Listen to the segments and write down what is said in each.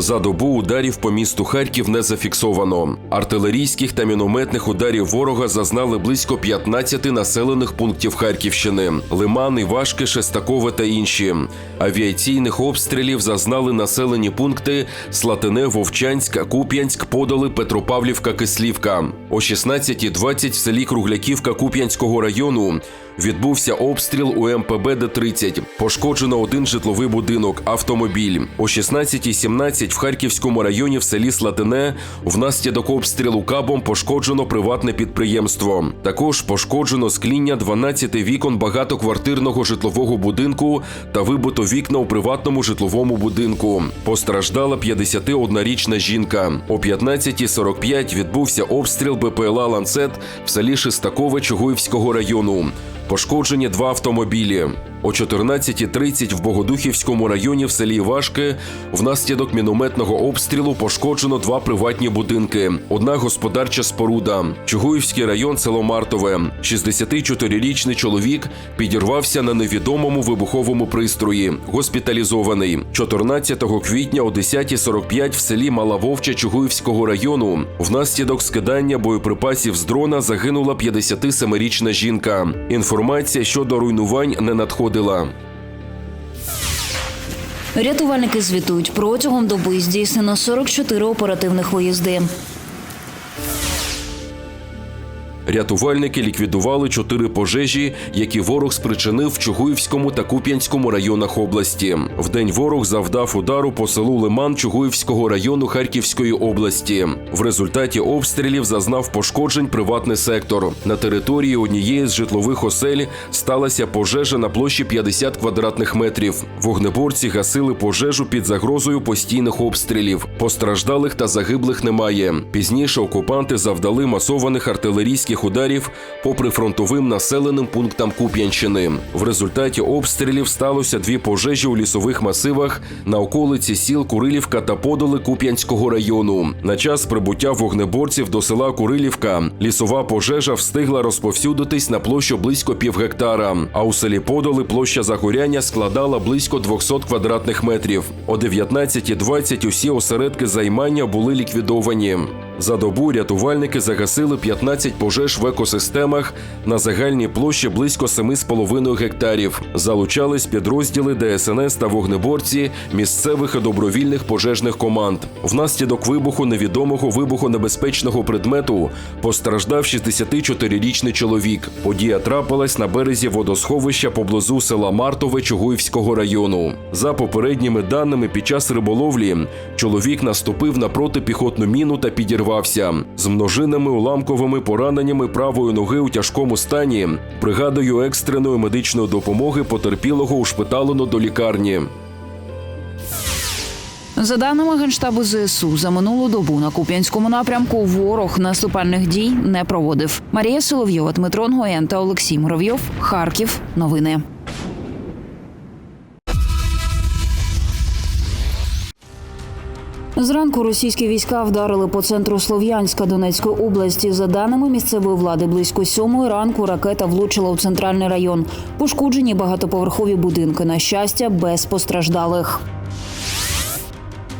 За добу ударів по місту Харків не зафіксовано. Артилерійських та мінометних ударів ворога зазнали близько 15 населених пунктів Харківщини: Лиман, Івашки, Шестакове та інші. Авіаційних обстрілів зазнали населені пункти Слатине, Вовчанськ, Куп'янськ, Подоли, Петропавлівка, Кислівка. О 16.20 в селі Кругляківка Куп'янського району відбувся обстріл у МПБ Д-30. Пошкоджено один житловий будинок, автомобіль. О 16.17 в Харківському районі в селі Слатине внаслідок обстрілу кабом пошкоджено приватне підприємство. Також пошкоджено скління 12 вікон багатоквартирного житлового будинку та вибито вікна у приватному житловому будинку. Постраждала 51-річна жінка. О 15.45 відбувся обстріл БПЛА Ланцет в селі Шестакове Чугуївського району. Пошкоджені два автомобілі. О 14.30 в Богодухівському районі в селі Івашки внаслідок мінометного обстрілу пошкоджено два приватні будинки, одна господарча споруда. Чугуївський район, село Мартове. 64-річний чоловік підірвався на невідомому вибуховому пристрої, госпіталізований. 14 квітня о 10.45 в селі Мала Вовча Чугуївського району внаслідок скидання боєприпасів з дрона загинула 57-річна жінка. Інформація щодо руйнувань не надходила. Рятувальники звітують протягом доби здійснено 44 оперативних виїзди. Рятувальники ліквідували чотири пожежі, які ворог спричинив в Чугуївському та Куп'янському районах області. Вдень ворог завдав удару по селу Лиман Чугуївського району Харківської області. В результаті обстрілів зазнав пошкоджень приватний сектор. На території однієї з житлових осель сталася пожежа на площі 50 квадратних метрів. Вогнеборці гасили пожежу під загрозою постійних обстрілів. Постраждалих та загиблих немає. Пізніше окупанти завдали масованих артилерійських ударів по прифронтовим населеним пунктам Куп'янщини. В результаті обстрілів сталося дві пожежі у лісових масивах на околиці сіл Курилівка та Подоли Куп'янського району. На час прибуття вогнеборців до села Курилівка лісова пожежа встигла розповсюдитись на площу близько півгектара. А у селі Подоли площа загоряння складала близько 200 квадратних метрів. О 19.20 усі осередки займання були ліквідовані. За добу рятувальники загасили 15 пожеж в екосистемах на загальній площі близько 7,5 гектарів. Залучались підрозділи ДСНС та вогнеборці місцевих і добровільних пожежних команд. Внаслідок вибуху невідомого вибухонебезпечного предмету постраждав 64-річний чоловік. Подія трапилась на березі водосховища поблизу села Мартове Чугуївського району. За попередніми даними, під час риболовлі чоловік наступив на протипіхотну міну та підірвався з множинними уламковими пораненнями правої ноги у тяжкому стані. Бригадою екстреної медичної допомоги потерпілого ушпиталено до лікарні. За даними генштабу ЗСУ, за минулу добу на Куп'янському напрямку ворог наступальних дій не проводив. Марія Соловйова, Дмитро Нгоєн та Олексій Муравйов. Харків. Новини. Зранку російські війська вдарили по центру Слов'янська Донецької області. За даними місцевої влади, близько сьомої ранку ракета влучила у центральний район. Пошкоджені багатоповерхові будинки. На щастя, без постраждалих.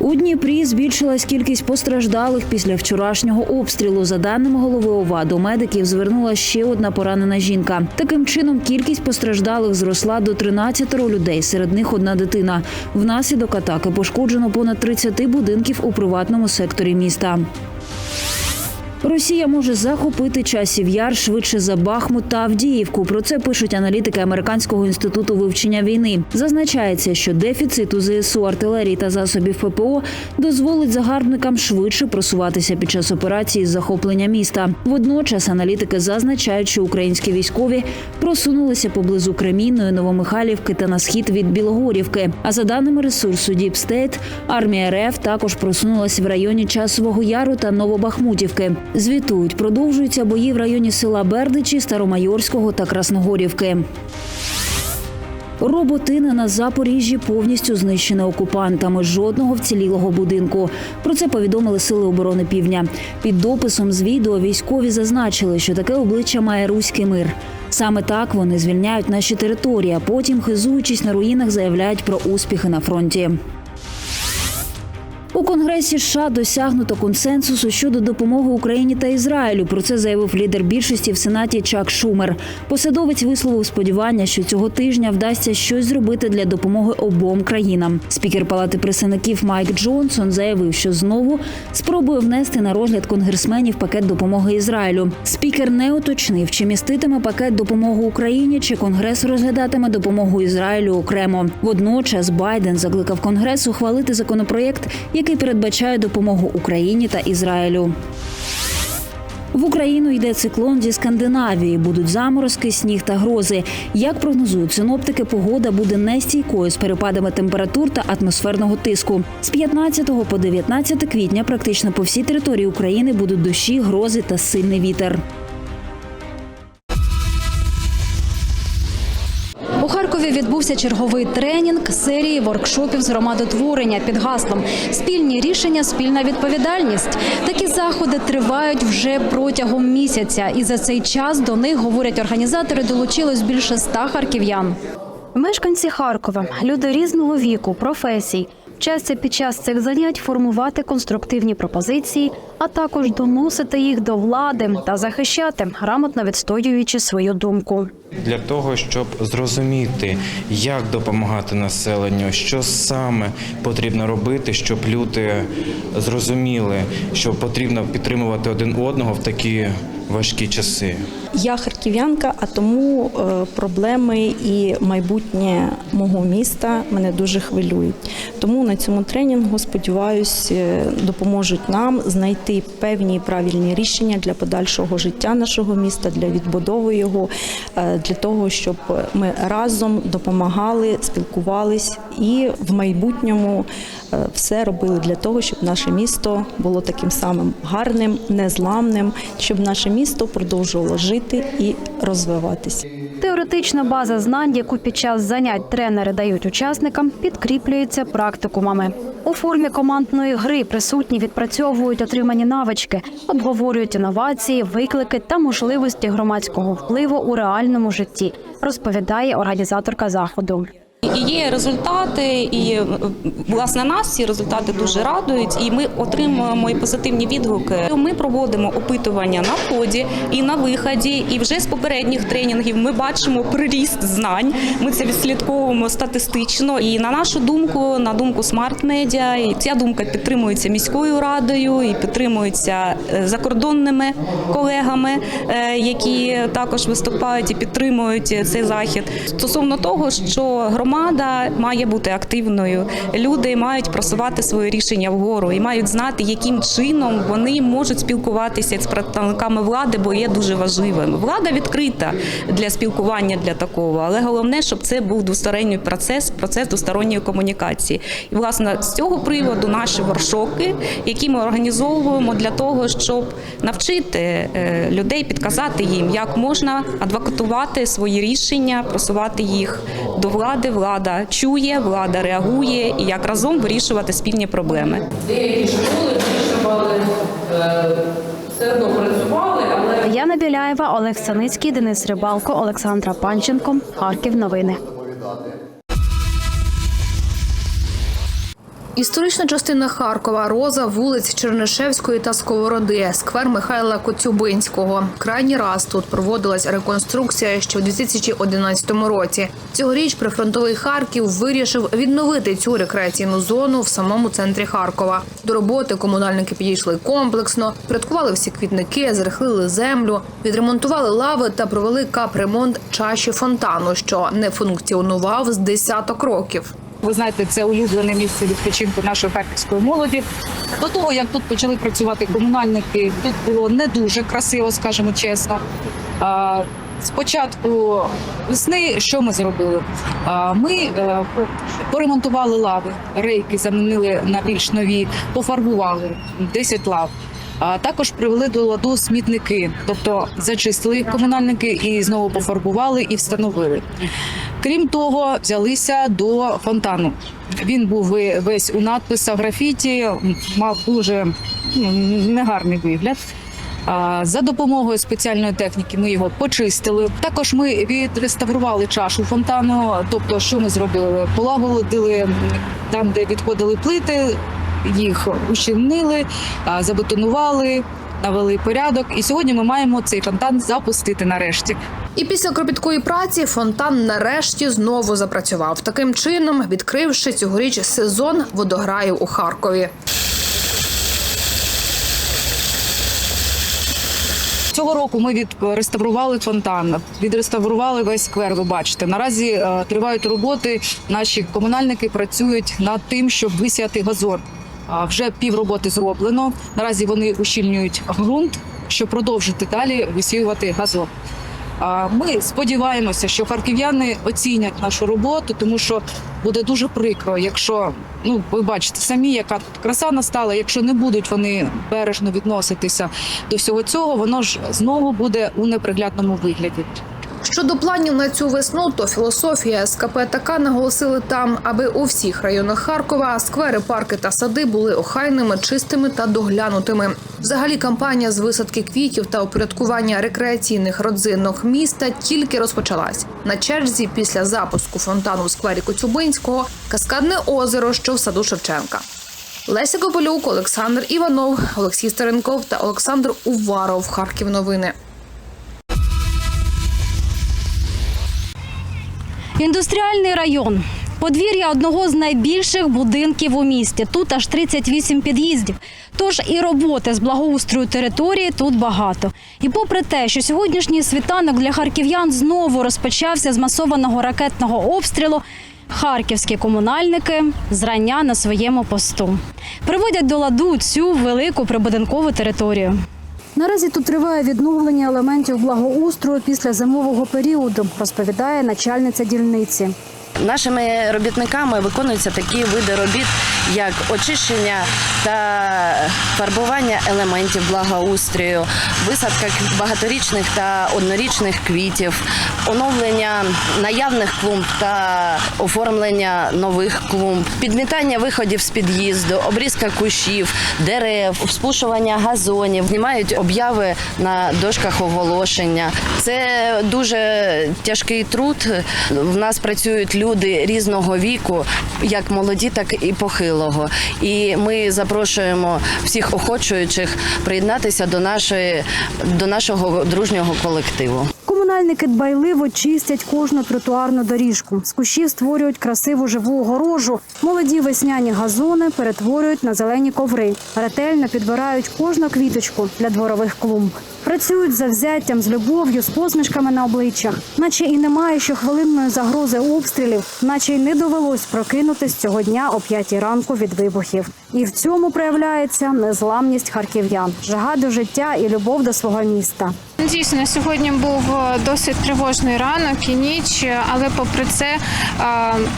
У Дніпрі збільшилась кількість постраждалих після вчорашнього обстрілу. За даними голови ОВА, до медиків звернула ще одна поранена жінка. Таким чином, кількість постраждалих зросла до 13 людей. Серед них одна дитина. Внаслідок атаки пошкоджено понад 30 будинків у приватному секторі міста. Росія може захопити часів яр швидше за Бахмут та Авдіївку. Про це пишуть аналітики американського інституту вивчення війни. Зазначається, що дефіцит у ЗСУ артилерії та засобів ППО дозволить загарбникам швидше просуватися під час операції з захоплення міста. Водночас аналітики зазначають, що українські військові просунулися поблизу Кремінної, Новомихайлівки та на схід від Білогорівки. А за даними ресурсу State, армія РФ також просунулася в районі Часового Яру та Новобахмутівки. Звітують, продовжуються бої в районі села Бердичі, Старомайорського та Красногорівки. Роботини на Запоріжжі повністю знищені окупантами. Жодного вцілілого будинку. Про це повідомили Сили оборони Півдня. Під дописом з відео військові зазначили, що таке обличчя має руський мир. Саме так вони звільняють наші території, а потім, хизуючись на руїнах, заявляють про успіхи на фронті. У Конгресі США досягнуто консенсусу щодо допомоги Україні та Ізраїлю. Про це заявив лідер більшості в Сенаті Чак Шумер. Посадовець висловив сподівання, що цього тижня вдасться щось зробити для допомоги обом країнам. Спікер Палати представників Майк Джонсон заявив, що знову спробує внести на розгляд конгресменів пакет допомоги Ізраїлю. Спікер не уточнив, чи міститиме пакет допомоги Україні, чи Конгрес розглядатиме допомогу Ізраїлю окремо. Водночас Байден закликав Конгрес ухвалити законопроєкт, який передбачає допомогу Україні та Ізраїлю. В Україну йде циклон зі Скандинавії. Будуть заморозки, сніг та грози. Як прогнозують синоптики, погода буде нестійкою з перепадами температур та атмосферного тиску. З 15 по 19 квітня практично по всій території України будуть дощі, грози та сильний вітер. У відбувся черговий тренінг серії воркшопів з громадотворення під гаслом Спільні рішення, спільна відповідальність. Такі заходи тривають вже протягом місяця, і за цей час до них говорять організатори. Долучилось більше ста харків'ян. Мешканці Харкова, люди різного віку, професій. Вчаться під час цих занять формувати конструктивні пропозиції, а також доносити їх до влади та захищати, грамотно відстоюючи свою думку. для того, щоб зрозуміти, як допомагати населенню, що саме потрібно робити, щоб люди зрозуміли, що потрібно підтримувати один одного в такі важкі часи. Я харків'янка, а тому е, проблеми і майбутнє мого міста мене дуже хвилюють. Тому на цьому тренінгу сподіваюсь, е, допоможуть нам знайти певні правильні рішення для подальшого життя нашого міста, для відбудови його, е, для того, щоб ми разом допомагали, спілкувались і в майбутньому все робили для того, щоб наше місто було таким самим гарним, незламним, щоб наше місто продовжувало жити і розвиватися. Теоретична база знань, яку під час занять тренери дають учасникам, підкріплюється практикумами. У формі командної гри присутні відпрацьовують отримані навички, обговорюють інновації, виклики та можливості громадського впливу у реальному житті, розповідає організаторка заходу. І є результати, і е, власне нас ці результати дуже радують, і ми отримуємо і позитивні відгуки. Ми проводимо опитування на вході і на виході. І вже з попередніх тренінгів ми бачимо приріст знань. Ми це відслідковуємо статистично. І на нашу думку, на думку Media, і ця думка підтримується міською радою і підтримується е, закордонними колегами, е, які також виступають і підтримують цей захід. Стосовно того, що громада має бути активною, люди мають просувати свої рішення вгору і мають знати, яким чином вони можуть спілкуватися з представниками влади, бо є дуже важливим. Влада відкрита для спілкування для такого, але головне, щоб це був двосторонній процес, процес двосторонньої комунікації. І власне з цього приводу наші воршоки, які ми організовуємо для того, щоб навчити е, людей, підказати їм, як можна адвокатувати свої рішення, просувати їх до влади. Влада чує, влада реагує і як разом вирішувати спільні проблеми. Деякі школи вирішували, е, все одно працювали, але Яна Біляєва, Олег Саницький, Денис Рибалко, Олександра Панченко. Харків. Новини. Історична частина Харкова, Роза, вулиць Чернишевської та Сковороди, сквер Михайла Коцюбинського. Крайній раз тут проводилась реконструкція ще у 2011 році. Цьогоріч прифронтовий Харків вирішив відновити цю рекреаційну зону в самому центрі Харкова. До роботи комунальники підійшли комплексно, врядкували всі квітники, зрихлили землю, відремонтували лави та провели капремонт чаші фонтану, що не функціонував з десяток років. Ви знаєте, це улюблене місце відпочинку нашої харківської молоді. До того, як тут почали працювати комунальники, тут було не дуже красиво, скажімо чесно. Спочатку весни, що ми зробили? Ми е, поремонтували лави, рейки замінили на більш нові, пофарбували 10 лав. А також привели до ладу смітники, тобто зачистили комунальники і знову пофарбували і встановили. Крім того, взялися до фонтану. Він був весь у надписах графіті, мав дуже ну, негарний вигляд. За допомогою спеціальної техніки ми його почистили. Також ми відреставрували чашу фонтану. Тобто, що ми зробили? Полагодили там, де відходили плити, їх ущільнили, забетонували, навели порядок. І сьогодні ми маємо цей фонтан запустити нарешті. І після кропіткої праці фонтан нарешті знову запрацював. Таким чином, відкривши цьогоріч сезон водограїв у Харкові. Цього року ми відреставрували фонтан, відреставрували весь сквер. Ви бачите. Наразі е, тривають роботи. Наші комунальники працюють над тим, щоб висіяти газон. А вже півроботи зроблено. Наразі вони ущільнюють ґрунт, щоб продовжити далі висіювати газон. А Ми сподіваємося, що харків'яни оцінять нашу роботу, тому що буде дуже прикро, якщо ну ви бачите самі, яка тут краса настала. Якщо не будуть вони бережно відноситися до всього цього, воно ж знову буде у неприглядному вигляді. Щодо планів на цю весну, то філософія СКП така наголосили там, аби у всіх районах Харкова сквери, парки та сади були охайними, чистими та доглянутими. Взагалі, кампанія з висадки квітів та упорядкування рекреаційних родзинок міста тільки розпочалась. На черзі після запуску фонтану у сквері Коцюбинського каскадне озеро, що в саду Шевченка. Леся Копилюк, Олександр Іванов, Олексій Старенков та Олександр Уваров. Харків новини. Індустріальний район. Подвір'я одного з найбільших будинків у місті. Тут аж 38 під'їздів. Тож і роботи з благоустрою території тут багато. І попри те, що сьогоднішній світанок для харків'ян знову розпочався з масованого ракетного обстрілу. Харківські комунальники зрання на своєму посту приводять до ладу цю велику прибудинкову територію. Наразі тут триває відновлення елементів благоустрою після зимового періоду, розповідає начальниця дільниці. Нашими робітниками виконуються такі види робіт, як очищення та фарбування елементів благоустрою, висадка багаторічних та однорічних квітів, оновлення наявних клумб та оформлення нових клумб, підмітання виходів з під'їзду, обрізка кущів, дерев, спушування газонів, знімають обяви на дошках оголошення. Це дуже тяжкий труд. В нас працюють люди різного віку, як молоді, так і похилого. І ми запрошуємо всіх охочуючих приєднатися до нашої до нашого дружнього колективу. Комунальники дбайливо чистять кожну тротуарну доріжку. З кущів створюють красиву живу огорожу. Молоді весняні газони перетворюють на зелені коври. Ретельно підбирають кожну квіточку для дворових клумб. Працюють за взяттям з любов'ю, з посмішками на обличчях, наче і немає щохвилинної загрози обстрілів, наче й не довелось прокинутись цього дня о п'ятій ранку від вибухів. І в цьому проявляється незламність харків'ян, жага до життя і любов до свого міста. Дійсно, сьогодні був е, досить тривожний ранок і ніч, але попри це е,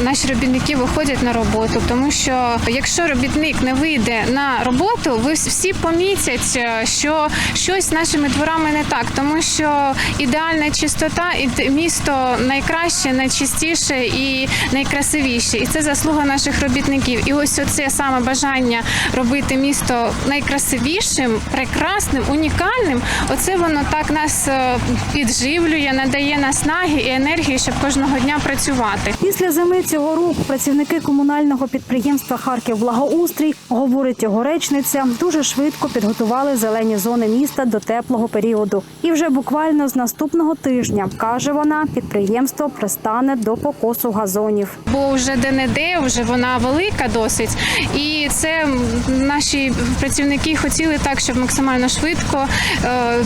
наші робітники виходять на роботу, тому що якщо робітник не вийде на роботу, ви всі помітять, е, що щось з нашими дворами не так, тому що ідеальна чистота і місто найкраще, найчистіше і найкрасивіше. І це заслуга наших робітників. І ось оце саме бажання робити місто найкрасивішим, прекрасним, унікальним. Оце воно так нас е, підживлює, надає наснаги і енергії, щоб кожного дня працювати. Після зими цього року працівники комунального підприємства Харків Благоустрій, говорить його речниця, дуже швидко підготували зелені зони міста до теплого періоду. І вже буквально з наступного тижня каже вона, підприємство пристане до покосу газонів. Бо вже де-не-де, вже вона велика досить. І це наші працівники хотіли так, щоб максимально швидко е,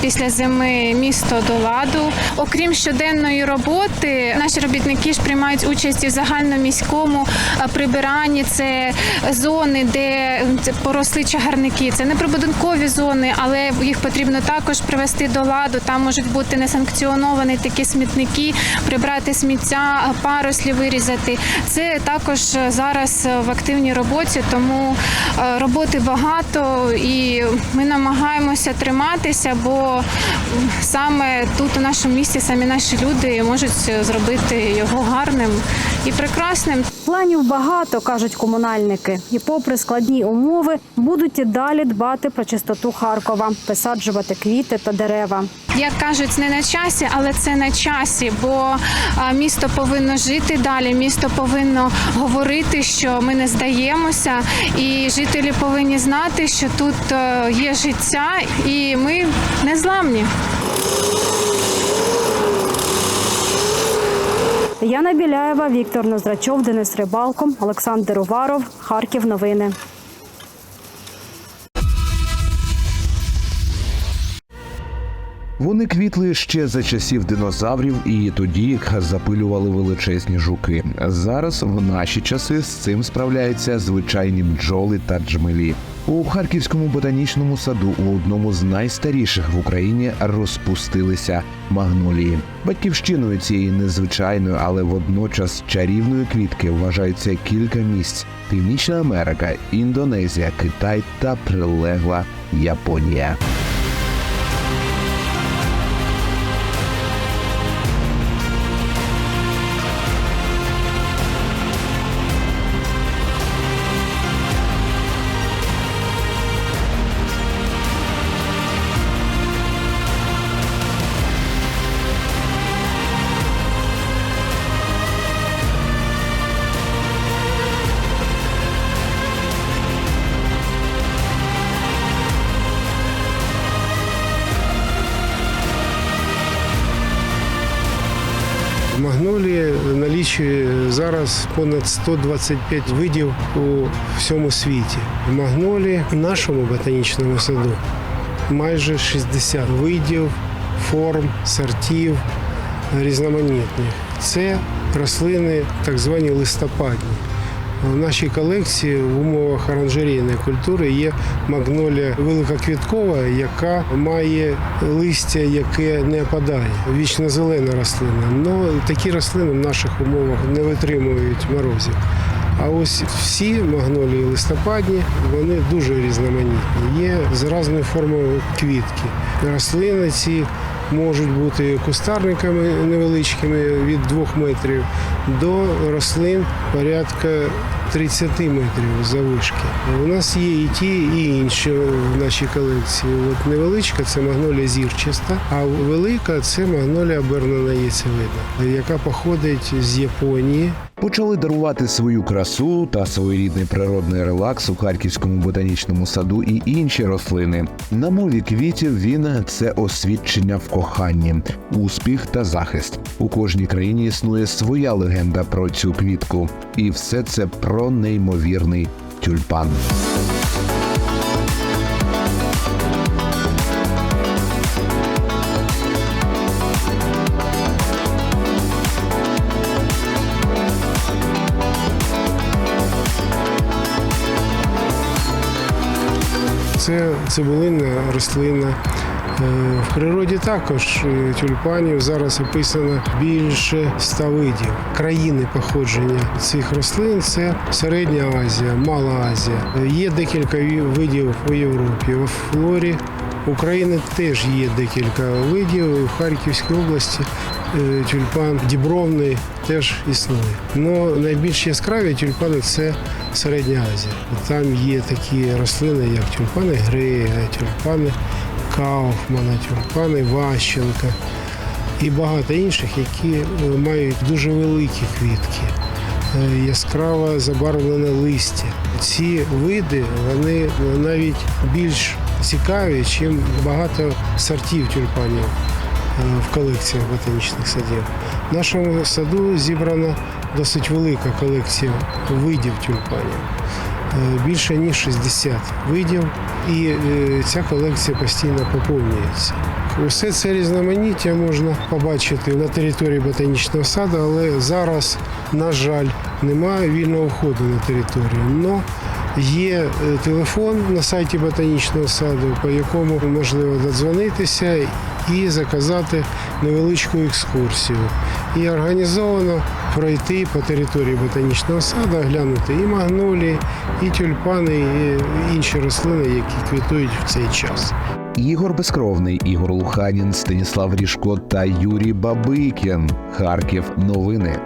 після зими місто до ладу. Окрім щоденної роботи, наші робітники ж приймають участь у загальноміському е, прибиранні. Це зони, де поросли чагарники. Це не прибудинкові зони, але їх потрібно також привести до ладу. Там можуть бути несанкціоновані такі смітники, прибрати сміття, парослі вирізати. Це також е, зараз е, в активній роботі, тому е, роботи багато і ми намагаємося триматися, бо м, саме тут у нашому місті самі наші люди можуть зробити його гарним і прекрасним. Планів багато, кажуть комунальники, і попри складні умови будуть і далі дбати про чистоту Харкова, висаджувати квіти та дерева. Як кажуть, не на часі, але це на часі, бо місто повинно жити далі. Місто повинно говорити, що ми не здаємося, і жителі повинні знати, що тут е, є життя, і ми не зламні. Яна Біляєва, Віктор Ноздрачов, Денис Рибалко, Олександр Уваров, Харків. Новини. Вони квітли ще за часів динозаврів, і тоді їх запилювали величезні жуки. Зараз в наші часи з цим справляються звичайні бджоли та джмелі. У харківському ботанічному саду у одному з найстаріших в Україні розпустилися магнолії. Батьківщиною цієї незвичайної, але водночас чарівної квітки вважаються кілька місць: Північна Америка, Індонезія, Китай та прилегла Японія. Налічує зараз понад 125 видів у всьому світі. В магнолі в нашому ботанічному саду майже 60 видів, форм, сортів різноманітних. Це рослини так звані листопадні. В нашій колекції в умовах оранжерійної культури є магнолія великоквіткова, яка має листя, яке не опадає. Вічно зелена рослина. Але такі рослини в наших умовах не витримують морозів. А ось всі магнолії листопадні, вони дуже різноманітні. Є з різною формою квітки. Рослини ці можуть бути кустарниками невеличкими від 2 метрів до рослин порядка 30 метрів завишки. У нас є і ті, і інші в нашій колекції. От невеличка це магнолія зірчаста, а велика це магнолія обернена яйцевидна, яка походить з Японії. Почали дарувати свою красу та своєрідний природний релакс у харківському ботанічному саду і інші рослини. На мові квітів він це освідчення в коханні, успіх та захист. У кожній країні існує своя легенда про цю квітку, і все це про неймовірний тюльпан. Це цибулинна рослина. Е, В природі також е, тюльпанів зараз описано більше ста видів. Країни походження цих рослин це Середня Азія, Мала Азія. Е, Є декілька видів у Європі. У флорі України теж є декілька видів. У Харківській області тюльпан дібровний теж існує. Но найбільш яскраві тюльпани це Середня Азія. Там є такі рослини, як тюльпани Грея, тюльпани Кауфмана, тюльпани Ващенка і багато інших, які е, мають дуже великі квітки, е, яскраво забарвлене листя. Ці види вони навіть більш цікаві, ніж багато сортів тюльпанів е, в колекціях ботанічних садів. В нашому саду зібрана досить велика колекція видів тюльпанів. Е, Більше ніж 60 видів, і е, ця колекція постійно поповнюється. Усе це різноманіття можна побачити на території ботанічного саду, але зараз, на жаль, немає вільного входу на територію. Но є е, телефон на сайті ботанічного саду, по якому можливо додзвонитися і заказати невеличку екскурсію. І організовано пройти по території ботанічного саду, оглянути і магнолії, і тюльпани, і інші рослини, які квітують в цей час. Ігор Безкровний, Ігор Луханін, Станіслав Ріжко та Юрій Бабикін. Харків. Новини.